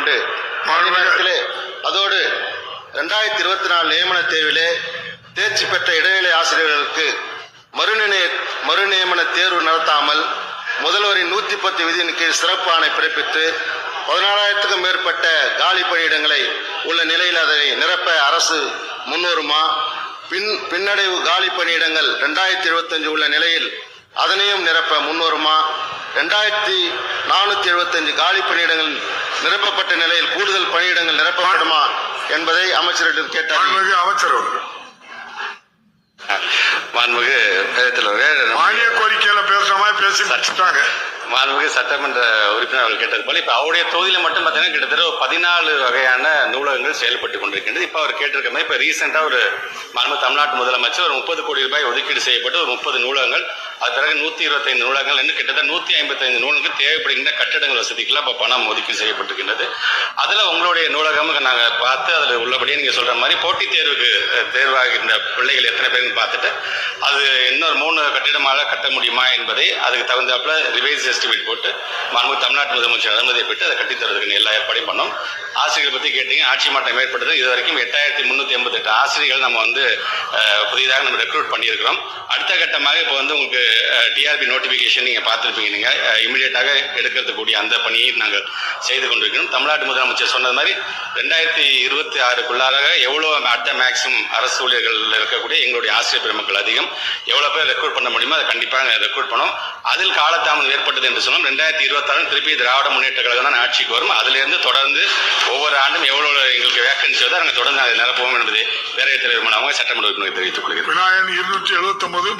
கொண்டு மாநிலத்திலே அதோடு ரெண்டாயிரத்தி இருபத்தி நாலு நியமன தேர்விலே தேர்ச்சி பெற்ற இடைநிலை ஆசிரியர்களுக்கு மறுநிலை மறுநியமன தேர்வு நடத்தாமல் முதல்வரின் நூத்தி பத்து விதியின் கீழ் சிறப்பு ஆணை பிறப்பித்து பதினாலாயிரத்துக்கும் மேற்பட்ட காலி பணியிடங்களை உள்ள நிலையில் அதனை நிரப்ப அரசு முன்வருமா? பின் பின்னடைவு காலி பணியிடங்கள் ரெண்டாயிரத்தி இருபத்தஞ்சு உள்ள நிலையில் அதனையும் நிரப்ப முன்வருமா? ரெண்டாயிரத்தி நானூத்தி எழுபத்தஞ்சு காலி பணியிடங்கள் நிரப்பப்பட்ட நிலையில் கூடுதல் பணியிடங்கள் நிரப்பப்படுமா என்பதை அமைச்சரிடம் கேட்டார். அமைச்சர் அவர்கள். மாண்புமிகு மானிய கோரிக்கையில பேசுற மாதிரி பேசி முடிச்சுட்டாங்க. மாண்புமிகு சட்டமன்ற உறுப்பினர் அவர்கள் கேட்டது போல இப்ப அவருடைய தொகுதியில் மட்டும் பார்த்தீங்கன்னா கிட்டத்தட்ட ஒரு பதினாலு வகையான நூலகங்கள் செயல்பட்டு கொண்டிருக்கின்றது. இப்ப அவர் கேட்டிருக்க மாதிரி இப்ப ரீசெண்டா ஒரு மாண்பு தமிழ்நாட்டு முதலமைச்சர் ஒரு முப்பது கோடி ரூபாய் ஒதுக்கீடு செய்யப்பட்டு ஒரு முப்பது நூலகங்கள் அது பிறகு நூத்தி இருபத்தைந்து நூலகங்கள் இன்னும் கிட்டத்தட்ட நூத்தி ஐம்பத்தைந்து நூலகங்கள் தேவைப்படுகின்ற கட்டடங்கள் வசதிக்கெல்லாம் இப்ப பணம் ஒதுக்கீடு செய்யப்பட்டிருக்கின்றது. அதுல உங்களுடைய நூலகம் நாங்க பார்த்து அதுல உள்ளபடியே நீங்க சொல்ற மாதிரி போட்டித் தேர்வுக்கு தேர்வாகின்ற பிள்ளைகள் எத்தனை பேருன்னு பார்த்துட்டு அது இன்னொரு மூணு கட்டிடமாக கட்ட முடியுமா என்பதை அதுக்கு தகுந்தாப்புல ரிவைஸ் எஸ்டிமேட் போட்டு மாண்பு தமிழ்நாட்டு முதலமைச்சர் அனுமதியை பெற்று அதை கட்டித்தரதுக்கு எல்லா ஏற்பாடையும் பண்ணோம். ஆசிரியர்கள் பற்றி கேட்டீங்க ஆட்சி மாற்றம் ஏற்பட்டது. இது வரைக்கும் எட்டாயிரத்தி முந்நூற்றி எண்பத்தெட்டு ஆசிரியர்கள் நம்ம வந்து புதிதாக நம்ம ரெக்ரூட் பண்ணியிருக்கிறோம். அடுத்த கட்டமாக இப்போ வந்து உங்களுக்கு டிஆர்பி நோட்டிஃபிகேஷன் நீங்கள் பார்த்துருப்பீங்க நீங்கள் இமீடியட்டாக எடுக்கிறதுக்கூடிய அந்த பணியை நாங்கள் செய்து கொண்டிருக்கிறோம். தமிழ்நாட்டு முதலமைச்சர் சொன்னது மாதிரி ரெண்டாயிரத்தி இருபத்தி ஆறுக்குள்ளாக எவ்வளோ அடுத்த மேக்ஸிமம் அரசு ஊழியர்கள் இருக்கக்கூடிய எங்களுடைய ஆசிரியர் பெருமக்கள் அதிகம். எவ்வளோ பேர் ரெக்ரூட் பண்ண முடியுமோ அதை கண்டிப்பாக ரெக்ரூட் பண்ணோம். அதில் காலதாமதம் ஏற்பட்டது என்று சொன்னோம். ரெண்டாயிரத்தி இருபத்தாறு திருப்பி திராவிட முன்னேற்ற கழகம் தான் ஆட்சிக்கு வரும். அதிலிருந்து தொடர்ந்து ஒவ்வொரு ஆண்டும் எவ்வளவு எங்களுக்கு வேக்கன்சி வருதோ நாங்கள் தொடர்ந்து அதை நிரப்புவோம் என்பதை பேரவைத் தலைவர் மூலமாக சட்டமன்ற உறுப்பினர் தெரிவித்துக் கொள்கிறேன் விநாயகன் இருநூற்றி எழுபத்தி ஒன்பது